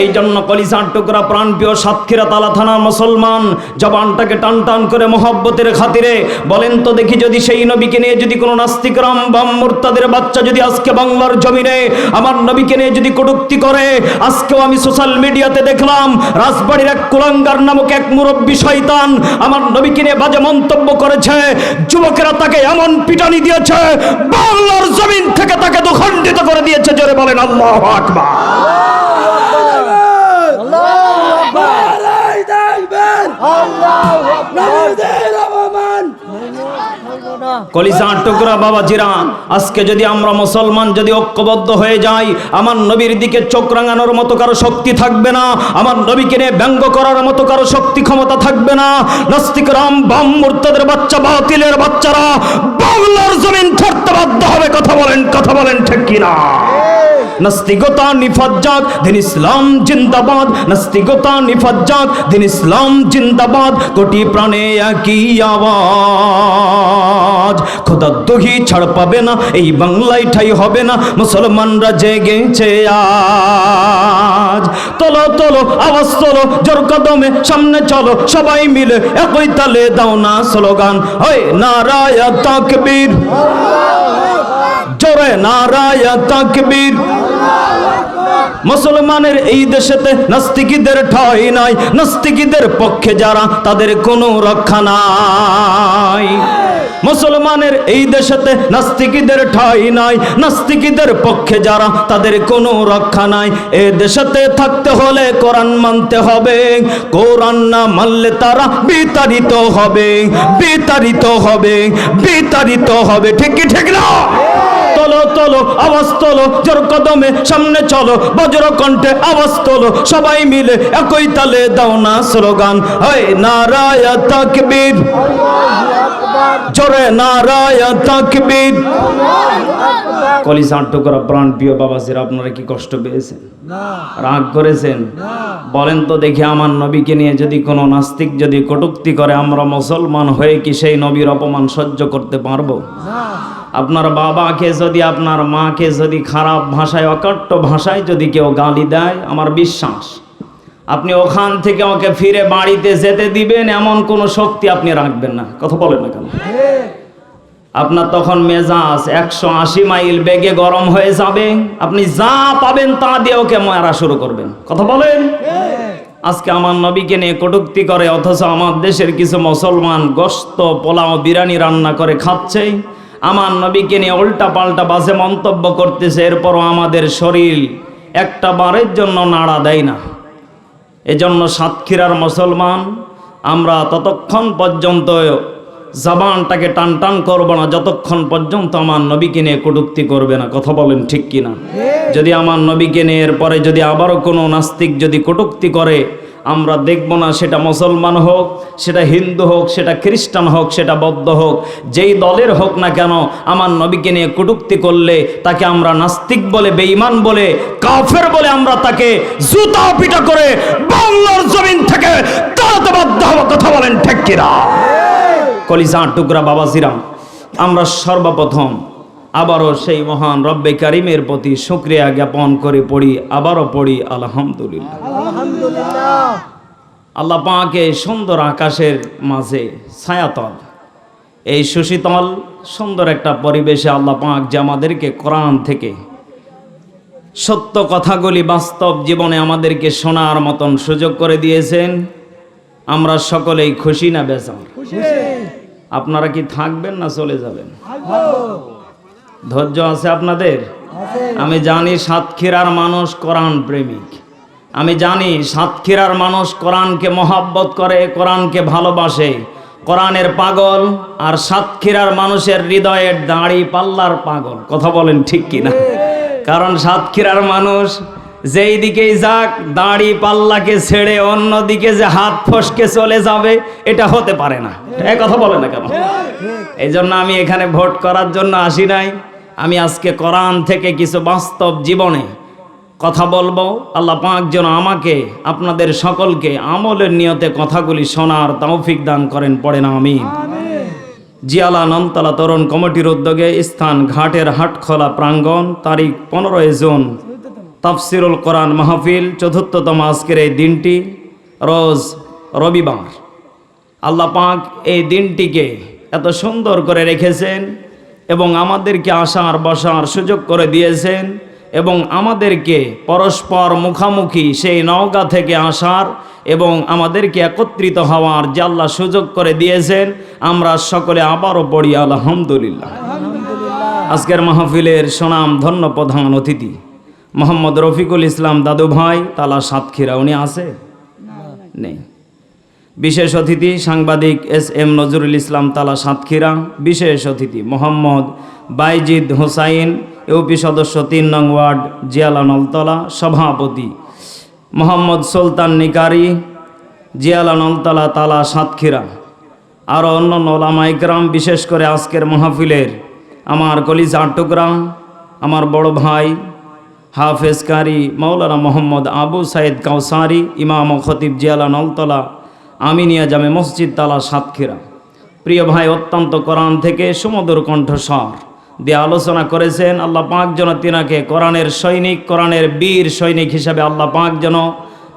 এই জন্য কলিসার টুকরা প্রাণপ্রিয় সাতক্ষীরা তালা থানার মুসলমান জবানটাকে টান টান করে মহব্বতের খাতিরে বলেন তো দেখি যদি সেই নবীকে নিয়ে যদি কোনো নাস্তিকরাম বাম মুরতাদের বাচ্চা যদি আজকে বাংলার জমিনে আমার নবীকে নিয়ে যদি কটুক্তি করে, আজকেও আমি সোশ্যাল মিডিয়াতে দেখলাম রাজবাড়ির এক কুলাঙ্গার নামক এক মুরব্বী শয়তান আমার নবীকে নিয়ে বাজে মন্তব্য করেছে, যুবকেরা তাকে এমন পিটানি দিয়েছে, বাংলার জমিন থেকে তাকে দুখণ্ডিত করে দিয়েছে, জোরে বলেন আল্লাহ আকবার। কলিজার টুকরা বাবা জিরা, আজকে যদি আমরা মুসলমান যদি ঐক্যবদ্ধ হয়ে যাই, আমার নবীর দিকে চোখ রাঙানোর মতো কারও শক্তি থাকবে না, আমার নবীকে নিয়ে ব্যঙ্গ করার মতো কারও শক্তি ক্ষমতা থাকবে না। নাস্তিক রাম, বাম, মুর্তাদের বাচ্চা, বাতিলের বাচ্চারা বাংলার জমিন ছাড়তে বাধ্য হবে। কথা বলেন কথা বলেন ঠিক কিনা? নাস্তিকতা নিফাজ্জাক দিন ইসলাম জিন্দাবাদ। নাস্তিকতা নিফাজ্জাক দিন ইসলাম জিন্দাবাদ। কোটি প্রাণে একই আওয়াজ। খোদা দহি ছাড় পাবে না, এই বাংলায় ঠাই হবে না, মুসলমানরা জেগেছে আজ। তোলো তোলো, আওয়াজ তোলো, জোর কদমে সামনে চলো, সবাই মিলে একই তালে দাও না স্লোগান। হয় নারায় তাকবীর। জোরে নারায় তাকবীর। মুসলমানের এই দেশেতে নাস্তিকীদের ঠাই নাই, নাস্তিকীদের পক্ষে যারা, তাদের কোনো রক্ষা নাই। মুসলমানের এই দেশেতে নাস্তিকীদের ঠাই নাই, নাস্তিকীদের পক্ষে যারা, তাদের কোনো রক্ষা নাই। এ দেশেতে থাকতে হলে কোরআন মানতে হবে, কোরআন না মানলে তারা বিতাড়িত হবে বিতাড়িত হবে বিতাড়িত হবে। ঠিক কি, ঠিক না? তোলো তোলো আওয়াজ তোলো জোর কদমে সামনে চলো বজ্র কণ্ঠে আওয়াজ তোলো সবাই মিলে একই তালে দাও না স্লোগান। হয় নারায় তাকবীর। জোরে নারায় তাকবীর। কলিসার টুকরা প্রাণ প্রিয় বাবাজির আপনারা কি কষ্ট পেয়েছেন? রাগ করেছেন? বলেন তো দেখি আমার নবীকে নিয়ে যদি কোনো নাস্তিক যদি কটুক্তি করে আমরা মুসলমান হয়ে কি সেই নবীর অপমান সহ্য করতে পারব? আপনার বাবাকে যদি, আপনার মাকে যদি খারাপ ভাষায়, অকট্ট ভাষায় যদি কেউ গালি দেয়, আমার বিশ্বাস, আপনি ওখান থেকে ওকে ফিরে বাড়িতে যেতে দিবেন, এমন কোনো শক্তি আপনি রাখবেন না। কথা বলেন না কেন? আপনার তখন মেজাজ একশো আশি মাইল বেগে গরম হয়ে যাবে, আপনি যা পাবেন তা দিয়ে ওকে মারা শুরু করবেন। কথা বলেন? আজকে আমার নবীকে নিয়ে কটুক্তি করে, অথচ আমার দেশের কিছু মুসলমান গোস্ত, পোলাও, বিরিয়ানি রান্না করে খাচ্ছে আমার নবীকে নিয়ে উল্টা পাল্টা বাসে মন্তব্য করতেছে এরপরও আমাদের শরীর একটা বারের জন্য নাড়া দেয় না। এজন্য সাতক্ষীরার মুসলমান আমরা ততক্ষণ পর্যন্ত জবানটাকে টান টান করব না যতক্ষণ পর্যন্ত আমার নবীকে নিয়ে কটুক্তি করবে না। কথা বলেন ঠিক কিনা? যদি আমার নবীকে নিয়ে এরপরে যদি আবারও কোনো নাস্তিক যদি কটুক্তি করে আমরা দেখব না সেটা মুসলমান হোক, সেটা হিন্দু হোক, সেটা খ্রিস্টান হোক, সেটা বৌদ্ধ হোক, যেই দলের হোক না কেন আমার নবীকে নিয়ে কটুক্তি করলে তাকে আমরা নাস্তিক বলে, বেঈমান বলে, কাফের বলে আমরা তাকে জুতা পিটা করে বাংলার জমিন থেকে কথা বলেন ঠিক কিনা? কলিজা টুকরা বাবাজিরা, আমরা সর্বপ্রথম আবারও সেই মহান রব্বে কারিমের প্রতি শুক্রিয়া জ্ঞাপন করে পড়ি আবারও পড়ি আলহামদুলিল্লাহ। আল্লাহ পাকে সুন্দর আকাশের মাঝে ছায়াতল। এই সুশীতল সুন্দর একটা পরিবেশে আল্লাহ পাক যে আমাদেরকে কোরআন থেকে সত্য কথাগুলি বাস্তব জীবনে আমাদেরকে শোনার মতন সুযোগ করে দিয়েছেন। আমরা সকলেই খুশি না বেজার? আপনারা কি থাকবেন না চলে যাবেন? ধৈর্য আছে আপনাদের? আমি জানি সাতক্ষীরার মানুষ কোরআন প্রেমিক। আমি জানি সাতক্ষীরার মানুষ কোরআনকে মহাব্বত করে কোরআনকে ভালোবাসে। কোরআনের পাগল আর সাতক্ষীরার মানুষের হৃদয়ের দাড়ি পাল্লার পাগল। কথা বলেন ঠিক কিনা? কারণ সাতক্ষীরার মানুষ যেই দিকেই যাক দাঁড়ি পাল্লাকে ছেড়ে অন্যদিকে যে হাত ফসকে চলে যাবে এটা হতে পারে না। এ কথা বলে না কেন? এই জন্য আমি এখানে ভোট করার জন্য আসি নাই। আমি আজকে কোরআন থেকে কিছু বাস্তব জীবনে কথা বলব। আল্লাহ পাক যেন আমাকে আপনাদের সকলকে আমলের নিয়তে কথাগুলি শোনার তৌফিক দান করেন পড়ে না আমি জিয়ালা নমতলা তরুণ কমিটির উদ্যোগে স্থান ঘাটের হাটখোলা প্রাঙ্গণ তারিখ পনেরোই জুন তাফসিরুল কোরআন মাহফিল চতুর্থতম আজকের এই দিনটি রোজ রবিবার। আল্লাহ পাক এই দিনটিকে এত সুন্দর করে রেখেছেন এবং আমাদেরকে আসার বসার সুযোগ করে দিয়েছেন এবং আমাদেরকে পরস্পর মুখামুখি সেই নওগা থেকে আসার এবং আমাদেরকে একত্রিত হওয়ার যে আল্লাহ সুযোগ করে দিয়েছেন আমরা সকলে আবারও পড়ি আলহামদুলিল্লাহ। আজকের মাহফিলের সুনাম ধন্য প্রধান অতিথি মোহাম্মদ রফিকুল ইসলাম দাদু ভাই তালা সাতক্ষীরা উনি আছে? নেই। বিশেষ অতিথি সাংবাদিক এস এম নজরুল ইসলাম তালা সাতক্ষীরা, বিশেষ অতিথি মোহাম্মদ বাইজিদ হোসাইন, ইউপি সদস্য তিন নং ওয়ার্ড, জিয়ালা নলতলা, সভাপতি মোহাম্মদ সুলতান নিকারি, জিয়ালা নলতলা তালা সাতক্ষীরা। আরও অন্য ওলামা ইকরাম, বিশেষ করে আজকের মাহফিলের আমার কলিজা টুকরা, আমার বড় ভাই হাফেজ কারি মৌলানা মোহাম্মদ আবু সাইদ কাউসারি, ইমাম খতিব জিয়ালা নলতলা আমিনিয়া জামে মসজিদ তালা সাতক্ষীরা। প্রিয় ভাই, অত্যন্ত কোরআন থেকে সুমধুর কণ্ঠ কণ্ঠস্বর। দিয়ে আলোচনা করেছেন আল্লাহ পাক যেন তিনাকে কোরআনের সৈনিক, কোরআনের বীর সৈনিক হিসাবে আল্লাহ পাক যেন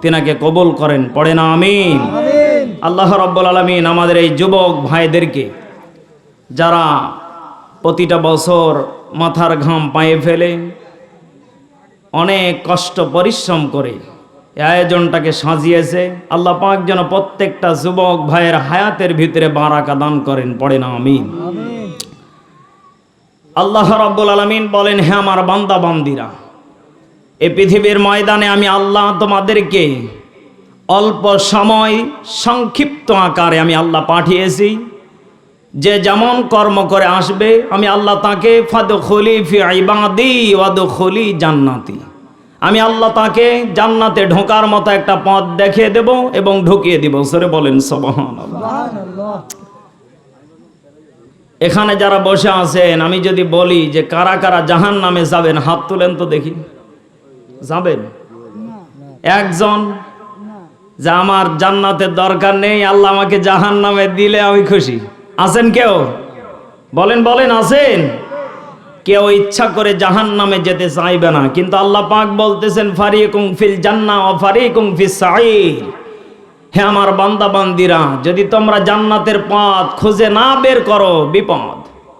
তিনাকে কবুল করেন। পড়ে না, আমিন। আল্লাহ রব্বুল আলমিন আমাদের এই যুবক ভাইদেরকে, যারা প্রতিটা বছর মাথার ঘাম পায়ে ফেলে, অনেক কষ্ট, পরিশ্রম করে আয়োজনটাকে সাজিয়েছে। আল্লাহ পাক যেন প্রত্যেকটা যুবক ভাইয়ের হায়াতের ভিতরে বারাকা দান করেন, পড়ে না, আমিন। আল্লাহ রাব্বুল আলামিন বলেন, হে আমার বান্দা, বান্দিরা, এ পৃথিবীর ময়দানে আমি আল্লাহ তোমাদেরকে অল্প সময় সংক্ষিপ্ত আকারে আমি আল্লাহ পাঠিয়েছি। যে যেমন কর্ম করে আসবে, আমি আল্লাহ তাকে ফাদ খলি ফি ইবাদি ওয়াদ খলি জান্নাতি। আমি আল্লাহ তাকে জান্নাতে ঢোকার মতো একটা পথ দেখিয়ে দেব এবং ঢুকিয়ে দিব। সরে বলেন সবহান এখানে যারা বসে আছেন, আমি যদি বলি যে কারা কারা জাহান নামে যাবেন, হাত তুলেন তো দেখি। যাবেন? একজন? যে আমার জান্নাতের দরকার নেই, আল্লাহ আমাকে জাহান নামে দিলে আমি খুশি। আছেন কেউ? বলেন বলেন, আছেন? কেউ ইচ্ছা করে জাহান নামে যেতে চাইবে না। কিন্তু আল্লাহ পাক বলতেছেন ফারিকুম ফিল জান্না ও ফারিকুম ফিস সাঈর হে আমার বান্দা বান্দিরা যদি তোমরা জান্নাতের পথ খুঁজে না বের করো বিপদ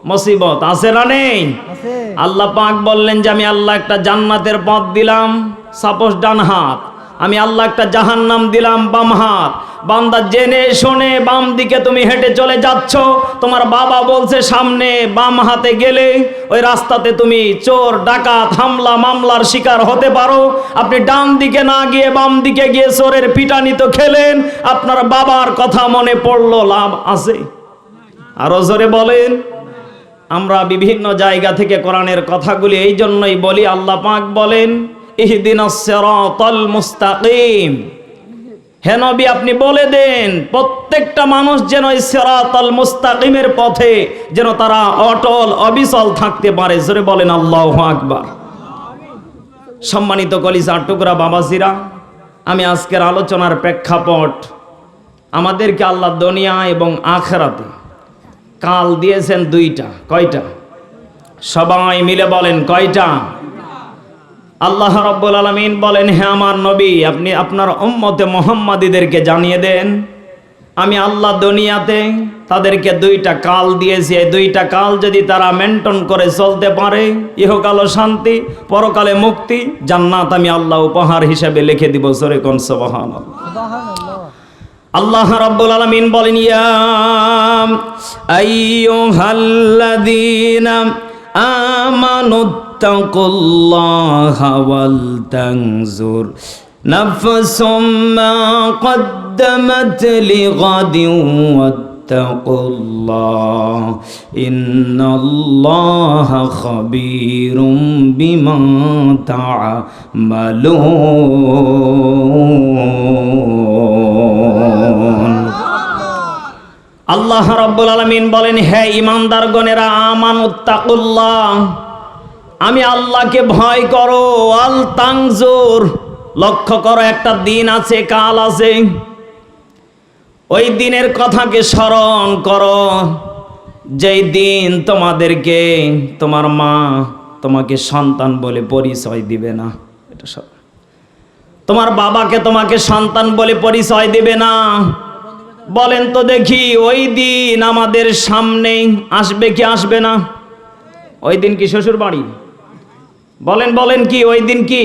মুসিবত আছে না নেই? আল্লাহ পাক বললেন যে আমি আল্লাহ একটা জান্নাতের পথ দিলাম। সাপোজ ডান হাত আমি আল্লাহ একটা জাহান্নাম দিলাম বাম হাত। বান্দা জেনে শোনে বাম দিকে তুমি হেঁটে চলে যাচ্ছ। তোমার বাবা বলছে, সামনে বাম হাতে গেলে ওই রাস্তাতে তুমি চোর, ডাকাত, হামলা, মামলার শিকার হতে পারো। আপনি ডান দিকে না গিয়ে বাম দিকে গিয়ে চোরের পিটানি তো খেলেন। আপনার বাবার কথা মনে পড়ল, লাভ আছে? আরও জোরে বলেন, আমরা বিভিন্ন জায়গা থেকে কোরআনের কথাগুলি এই জন্যই বলি, আল্লাহ পাক বলেন সিরাতাল মুস্তাকিম। হে আপনি বলে দেন, প্রত্যেকটা মানুষ যেন সিরাতাল মুস্তাকিমের পথে যেন তারা অটল, অবিচল থাকতে পারে। জোরে বলেন, আল্লাহু আকবার। সম্মানিত কলিজা টুকরা বাবাজিরা, আমি আজকের আলোচনার প্রেক্ষাপট আমাদেরকে আল্লাহ দুনিয়া এবং আখেরাতে কাল দিয়েছেন দুইটা, কয়টা? সবাই মিলে বলেন, কয়টা? আল্লাহ রব্বুল আলমিন বলেন, হে আমার নবী, আপনি আপনার উম্মতে মোহাম্মদীদেরকে জানিয়ে দেন, আমি আল্লাহ দুনিয়াতে তাদেরকে দুইটা কাল দিয়েছি। এই দুইটা কাল যদি তারা মেনটেন করে চলতে পারে, ইহকালও শান্তি, পরকালে মুক্তি, জান্নাত আমি আল্লাহ উপহার হিসেবে লিখে দিব। সরে কোন সবহান আল্লাহ রাব্বুল আলামিন বলেন, ইয়া আইয়ুহাল্লাযীনা আমানু তাকুল্লাহা ওয়াল তানজুর নাফসুম মা قدمت لغد واتقوا الله إن الله خبير بما تعملون আল্লাহ রাব্বুল আলামিন বলেন হে ইমানদারগণেরা আমানুত্তাকুল্লাহ আমি আল্লাহকে ভয় করো, আল তাংজুর। লক্ষ্য করো, একটা দিন আছে, কাল আছে। ওই দিনের কথাকে স্মরণ করো। যেই দিন তোমাদেরকে, তোমার মা তোমাকে সন্তান বলে পরিচয় দিবে না। এটা সব। তোমার বাবাকে তোমাকে সন্তান বলে পরিচয় দেবে না। বলেন তো দেখি, ওই দিন আমাদের সামনে আসবে কি আসবে না? ওই দিন কি শ্বশুর বাড়ি বলেন বলেন কি, ওই দিন কি?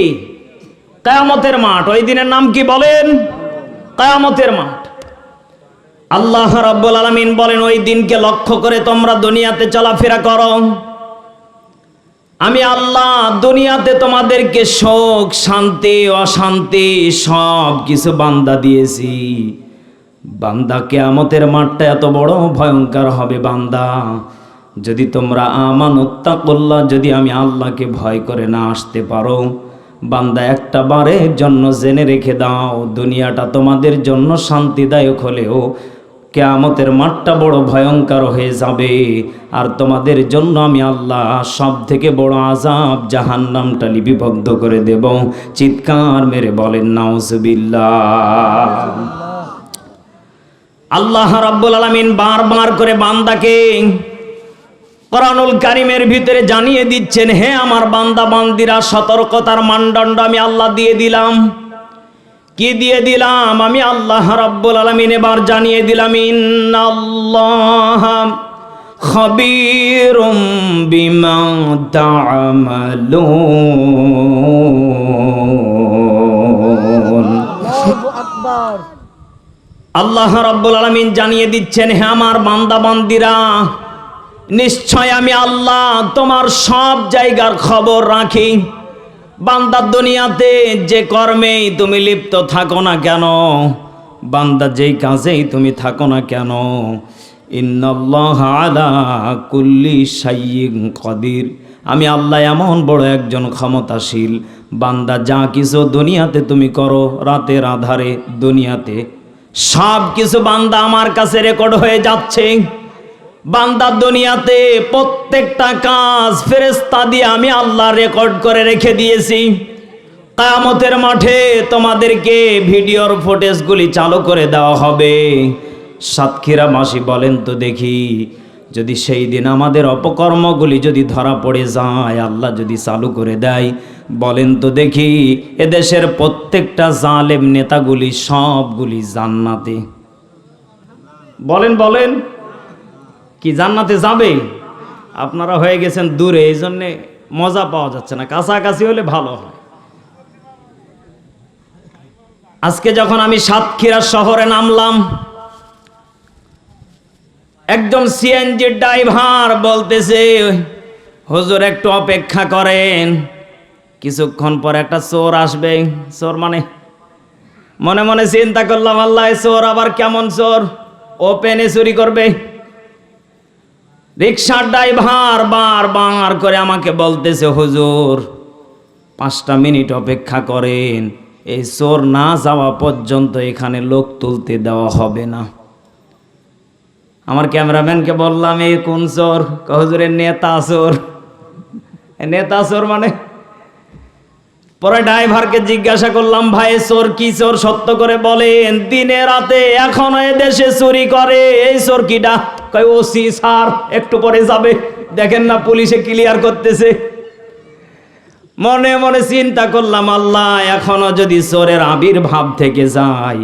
কায়ামতের মাঠ, ওই দিনের নাম কি বলেন? কায়ামতের মাঠ। আল্লাহ রাব্বুল আলামিন বলেন, ওই দিনকে লক্ষ্য করে তোমরা দুনিয়াতে চলাফেরা করো। আমি আল্লাহ দুনিয়াতে তোমাদেরকে শোক, শান্তি, অশান্তি সব কিছু বান্দা দিয়েছি। বান্দা কেয়ামতের মাঠটা এত বড় ভয়ঙ্কর হবে বান্দা। যদি তোমরা আমান আমানত্তা করলা যদি আমি আল্লাহকে ভয় করে না আসতে পারো, বান্দা একটা বারের জন্য জেনে রেখে দাও, দুনিয়াটা তোমাদের জন্য শান্তিদায়ক হলেও কেয়ামতের মাঠটা বড় ভয়ঙ্কর হয়ে যাবে। আর তোমাদের জন্য আমি আল্লাহ সব থেকে বড় আজাব জাহান্নামটা লিপিবদ্ধ করে দেব। চিৎকার মেরে বলেন, নাউজুবিল্লাহ। আল্লাহ রাব্বুল আলামিন বারবার করে বান্দাকে কোরআনুল কারিমের ভিতরে জানিয়ে দিচ্ছেন হে আমার বান্দা বান্দিরা সতর্কতার মানদণ্ড আমি আল্লাহ দিয়ে দিলাম। কি দিয়ে দিলাম? আমি আল্লাহ রাব্বুল আলামিন এবার জানিয়ে দিলাম ইন্নাল্লাহ খবীরুম বিমা তা'মালুন আল্লাহু রাব্বুল আলামিন জানিয়ে দিচ্ছেন হে আমার বান্দা বান্দিরা নিশ্চয় আমি আল্লাহ তোমার সব জায়গার খবর রাখি। বান্দার দুনিয়াতে যে কর্মেই তুমি লিপ্ত থাকো না কেন? বান্দা যেই কাজেই তুমি থাকো না কেন? কুল্লি কদির। আমি আল্লাহ এমন বড় একজন ক্ষমতাশীল। বান্দা যা কিছু দুনিয়াতে তুমি করো, রাতের আধারে দুনিয়াতে। সব কিছু বান্দা আমার কাছে রেকর্ড হয়ে যাচ্ছে। বান্দা দুনিয়াতে প্রত্যেকটা কাজ ফেরেস্তা দিয়ে আমি আল্লাহ রেকর্ড করে রেখে দিয়েছি। কায়ামতের মাঠে তোমাদেরকে ভিডিওর ফুটেজগুলি চালু করে দেওয়া হবে। সাতক্ষীরা মাসি বলেন তো দেখি, যদি সেই দিন আমাদের অপকর্মগুলি যদি ধরা পড়ে যায়, আল্লাহ যদি চালু করে দেয়। বলেন তো দেখি, এদেশের প্রত্যেকটা জালেম নেতাগুলি সবগুলি জান্নাতে। বলেন বলেন। কি জান্নাতে যাবে আপনারা হয়ে গেছেন দূরে এই জন্যে মজা পাওয়া যাচ্ছে না, কাছাকাছি হলে ভালো হয়। আজকে যখন আমি সাতক্ষীরা শহরে নামলাম একদম সিএনজি ড্রাইভার বলতেছে, হুজুর, একটু অপেক্ষা করেন, কিছুক্ষণ পর একটা চোর আসবে। চোর মানে? মনে মনে চিন্তা করলাম, আল্লাহ চোর আবার কেমন চোর? ওপেনে চুরি করবে। রিক্সার ড্রাইভার বার বার করে আমাকে বলতেছে, হুজুর, পাঁচটা মিনিট অপেক্ষা করেন। এই চোর না যাওয়া পর্যন্ত এখানে লোক তুলতে দেওয়া হবে না। আমার ক্যামেরাম্যানকে বললাম এই কোন চোর? হুজুরের নেতা চোর। নেতা চোর মানে পরে ড্রাইভারকে জিজ্ঞাসা করলাম, ভাই, চোর কি চোর? সত্য করে বলেন, দিনে রাতে এখনও দেশে চুরি করে। এই চোর কিটা কয় ওসি স্যার, একটু পরে যাবে। দেখেন না, পুলিশে ক্লিয়ার করতেছে। মনে মনে চিন্তা করলাম, আল্লাহ, এখনও যদি চোরের আবির্ভাব থেকে যায়,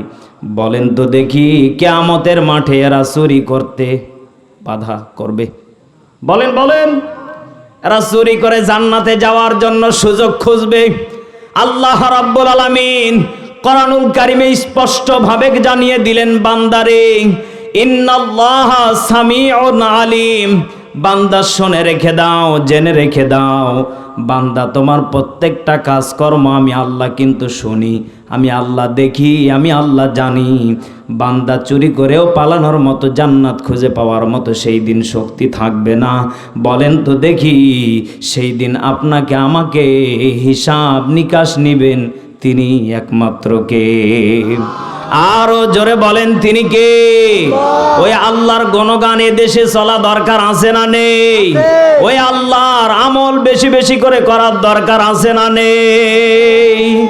বলেন তো দেখি কেয়ামতের মাঠে এরা চুরি করতে বাধা করবে। বলেন বলেন, এরা চুরি করে জান্নাতে যাওয়ার জন্য সুযোগ খুঁজবে। আল্লাহ রাব্বুল আলামিন কোরআনুল কারিমে স্পষ্ট ভাবে জানিয়ে দিলেন বান্দারে ইন্নাল্লাহা সামিউন আলিম। বান্দা শুনে রেখে দাও, জেনে রেখে দাও, বান্দা তোমার প্রত্যেকটা কাজকর্ম আমি আল্লাহ কিন্তু শুনি, আমি আল্লাহ দেখি, আমি আল্লাহ জানি। বান্দা চুরি করেও পালানোর মতো জান্নাত খুঁজে পাওয়ার মতো সেই দিন শক্তি থাকবে না। বলেন তো দেখি, সেই দিন আপনাকে আমাকে হিসাব নিকাশ নিবেন, তিনি একমাত্র কে? আরও জোরে বলেন তিনি কে? ওই আল্লাহর গণগান দেশে চলা দরকার আছে না নেই? ওই আল্লাহর আমল বেশি বেশি করে করার দরকার আছে না নেই?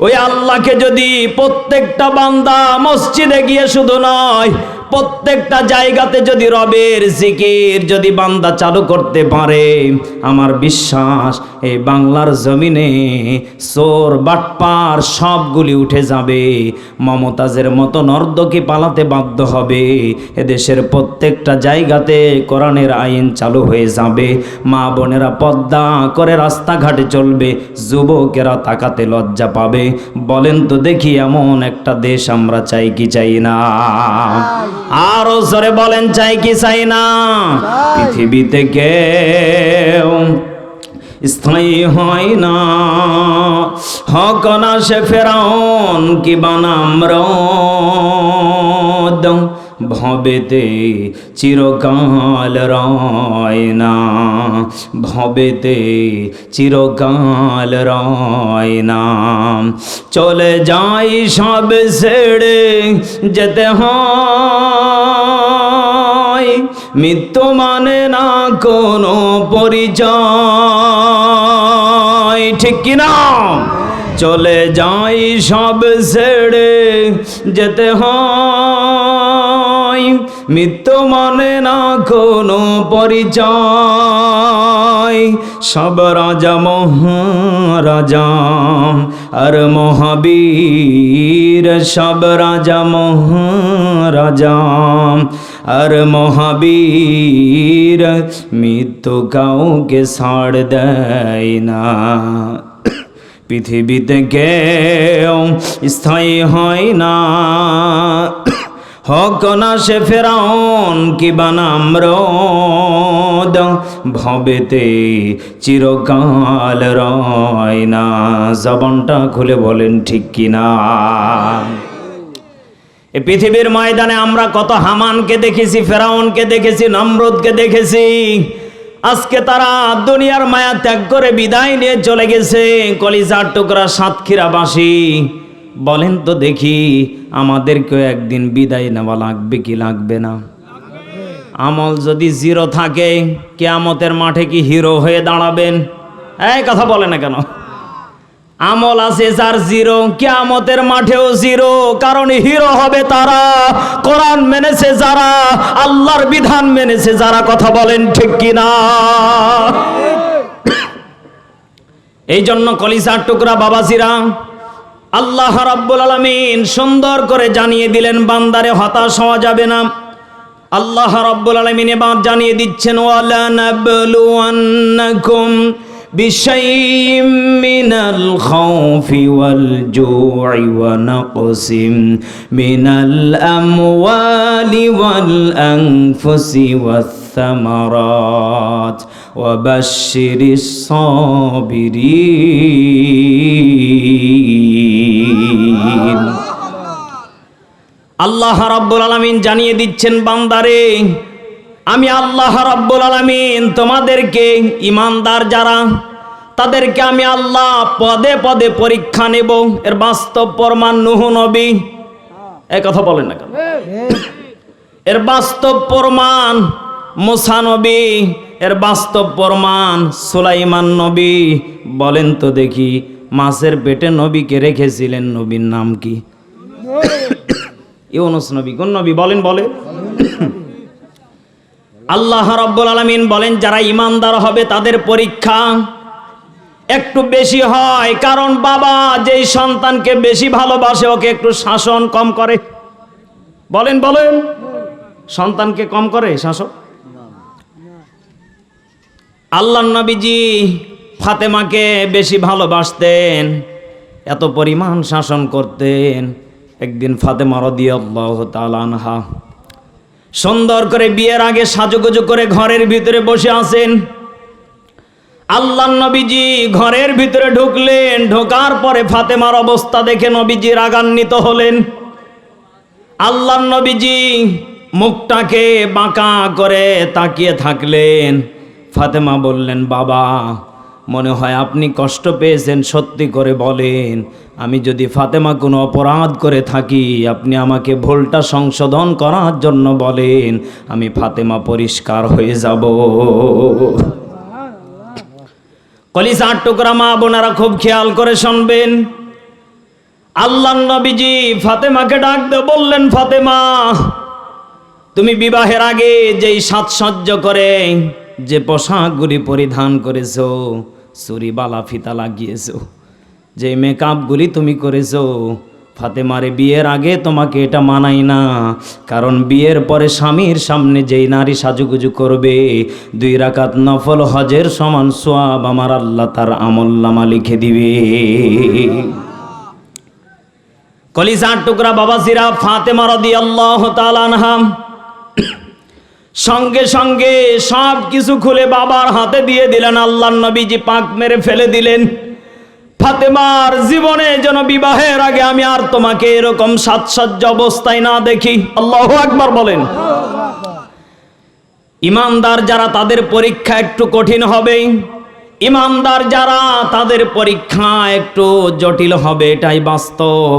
ওই আল্লাহকে যদি প্রত্যেকটা বান্দা মসজিদে গিয়ে শুধু নয় প্রত্যেকটা জায়গাতে যদি রবের জিকির যদি বান্দা চালু করতে পারে, আমার বিশ্বাস এই বাংলার জমিনে সোর বাটপার সবগুলি উঠে যাবে। মমতাজের মতো নর্দকে পালাতে বাধ্য হবে। এদেশের প্রত্যেকটা জায়গাতে কোরআনের আইন চালু হয়ে যাবে। মা বোনেরা পদ্মা করে রাস্তাঘাটে চলবে, যুবকেরা তাকাতে লজ্জা পাবে। বলেন তো দেখি এমন একটা দেশ আমরা চাই কি চাই না। আরও জোরে বলেন চাই কি চাই না? পৃথিবীতে কেউ স্থায়ী হয় না। হক না সে ফেরাউন কি বানাম রদ? ভবেতে চিরকাল রয় না। ভবেতে চিরকাল রয় না। চলে যাই সব ছেড়ে যেতে হয়। মৃত্যু মানে না কোনো পরিচয়। ঠিক কিনা চলে যাই সব ছেড়ে যেতে হয়। মৃত্যু মানে না কোনো পরিচয়। সব রাজা মহারাজা আর মহাবীর, সব রাজা মহারাজা আর মহাবীর। মৃত্যু কাউকে ছাড় দেয় না। পৃথিবীতে কেউ স্থায়ী হয় না। হক না সে ফেরাউন, কি বানাম রোদ ভবেতে চিরকাল রয় না। জবনটা খুলে বলেন, ঠিক কিনা এই পৃথিবীর ময়দানে আমরা কত হামানকে দেখেছি, ফেরাউনকে দেখেছি, নমরুদকে দেখেছি। আজকে তারা দুনিয়ার মায়া ত্যাগ করে বিদায় নিয়ে চলে গেছে, কলিজার টুকরা সাতক্ষীরাবাসী। বলেন তো দেখি, আমাদেরকেও একদিন বিদায় নেওয়া লাগবে কি লাগবে না? আমল যদি জিরো থাকে, কেয়ামতের মাঠে কি হিরো হয়ে দাঁড়াবেন? এই কথা বলে না কেন? আমল আছে যার জিরো, কেয়ামতের মাঠেও জিরো, কারণ হিরো হবে তারা। কোরআন মেনেছে যারা, আল্লাহর বিধান মেনেছে যারা, কথা বলেন ঠিক কিনা এই জন্য কলিসার টুকরা বাবাজিরা আল্লাহ রাব্বুল আলামিন সুন্দর করে জানিয়ে দিলেন বান্দারে হতাশ হওয়া যাবে না আল্লাহ রাব্বুল আলামিন এবার জানিয়ে দিচ্ছেন ওয়ালা নাবলুয়ান্নাকুম بشيء من الخوف والجوع ونقص من الأموال والأنفس والثمرات وبشر الصابرين আল্লাহ রাব্বুল আলামিন জানিয়ে দিচ্ছেন, বান্দারে, আমি আল্লাহ রাব্বুল আলামিন তোমাদেরকে ইমানদার যারা, তাদেরকে আমি আল্লাহ পদে পদে পরীক্ষা নেব। এর বাস্তব প্রমাণ নুহ নবী। এই কথা বলেন না কেন? এর বাস্তব প্রমাণ মুসা নবী, এর বাস্তব প্রমাণ সুলাইমান নবী। বলেন তো দেখি, মাছের পেটে নবীকে রেখেছিলেন নবীর নাম কি? ইউনুস নবী, কোন নবী বলেন বলে আল্লাহ রাব্বুল আলামিন বলেন, যারা ইমানদার হবে তাদের পরীক্ষা একটু বেশি হয়, কারণ বাবা যেই সন্তানকে বেশি ভালোবাসে, ওকে একটু শাসন কম করে। বলেন বলেন। সন্তানকে কম করে শাসক আল্লাহ নবীজি ফাতেমাকে বেশি ভালোবাসতেন, এত পরিমাণ শাসন করতেন। একদিন ফাতেমা রদিয়াল্লাহ তালানহা সুন্দর করে বিয়ের আগে সাজুগুজু করে ঘরের ভিতরে বসে আছেন। আল্লাহ নবীজি ঘরের ভিতরে ঢুকলেন, ঢোকার পরে ফাতেমার অবস্থা দেখে নবীজি রাগান্বিত হলেন। আল্লাহ নবীজি মুখটাকে বাঁকা করে তাকিয়ে থাকলেন। ফাতেমা বললেন, বাবা মনে হয় আপনি কষ্ট পেয়েছেন, সত্যি করে বলেন। আমি যদি ফাতেমা কোনো অপরাধ করে থাকি, আপনি আমাকে ভুলটা সংশোধন করার জন্য বলেন, আমি ফাতেমা পরিষ্কার হয়ে যাব। কলিসার টুকরা মা বোনারা খুব খেয়াল করে শুনবেন। আল্লাহ নবীজি ফাতেমাকে ডাক বললেন, ফাতেমা, তুমি বিবাহের আগে যেই সাজসজ্জ করে, যে পোশাকগুলি পরিধান করেছ চুরি বালা ফিতা লাগিয়েছো। যে মেকআপগুলি তুমি করেছ, ফাতেমারে বিয়ের আগে তোমাকে এটা মানাই না। কারণ বিয়ের পরে স্বামীর সামনে যেই নারী সাজুগুজু করবে, দুই রাকাত নফল হজের সমান সোয়াব আমার আল্লাহ তার আমল্লামা লিখে দিবে। কলিজার টুকরা বাবা জিরা ফাতেমা রদি আল্লাহ তালানহাম সঙ্গে সঙ্গে সব কিছু খুলে বাবার হাতে দিয়ে দিলেন আল্লাহ নবীজি পাক মেরে ফেলে দিলেন। ফাতেমার জীবনে যেন বিবাহের আগে আমি আর তোমাকে এরকম সাজসজ্জ অবস্থায় না দেখি। আল্লাহ আকবার বলেন। ইমানদার যারা তাদের পরীক্ষা একটু কঠিন হবে ইমানদার যারা তাদের পরীক্ষা একটু জটিল হবে, এটাই বাস্তব।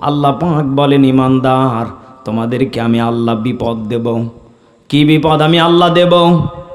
আল্লাহ পাক বলেন, ইমানদার, তোমাদেরকে আমি আল্লাহ বিপদ দেব। কি বিপদ আমি আল্লাহ দেব?